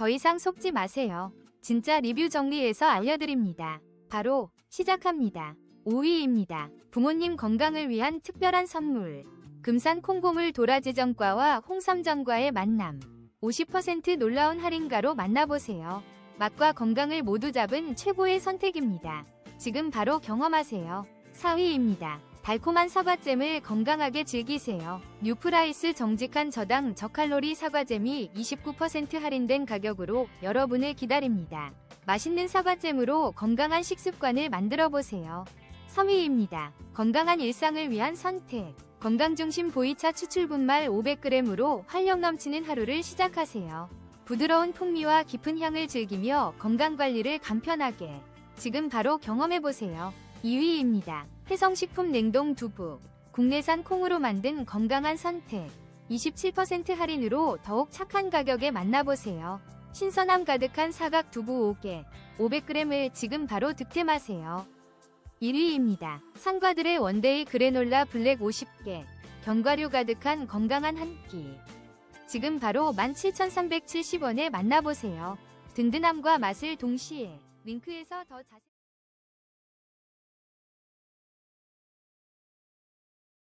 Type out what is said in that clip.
더 이상 속지 마세요. 진짜 리뷰 정리해서 알려드립니다. 바로 시작합니다. 5위입니다. 부모님 건강을 위한 특별한 선물. 금산 콩고물 도라지전과와 홍삼전과의 만남. 50% 놀라운 할인가로 만나보세요. 맛과 건강을 모두 잡은 최고의 선택입니다. 지금 바로 경험하세요. 4위입니다. 달콤한 사과잼을 건강하게 즐기세요. 뉴프라이스 정직한 저당 저칼로리 사과잼이 29% 할인된 가격으로 여러분을 기다립니다. 맛있는 사과잼으로 건강한 식습관을 만들어 보세요. 3위입니다. 건강한 일상을 위한 선택. 건강중심 보이차 추출분말 500g으로 활력 넘치는 하루를 시작하세요. 부드러운 풍미와 깊은 향을 즐기며 건강관리를 간편하게. 지금 바로 경험해보세요. 2위입니다. 해성식품 냉동 두부. 국내산 콩으로 만든 건강한 선택. 27% 할인으로 더욱 착한 가격에 만나보세요. 신선함 가득한 사각 두부 5개, 500g을 지금 바로 득템하세요. 1위입니다. 상과들의 원데이 그래놀라 블랙 50개, 견과류 가득한 건강한 한 끼. 지금 바로 17,370원에 만나보세요. 든든함과 맛을 동시에 링크에서 더 자세히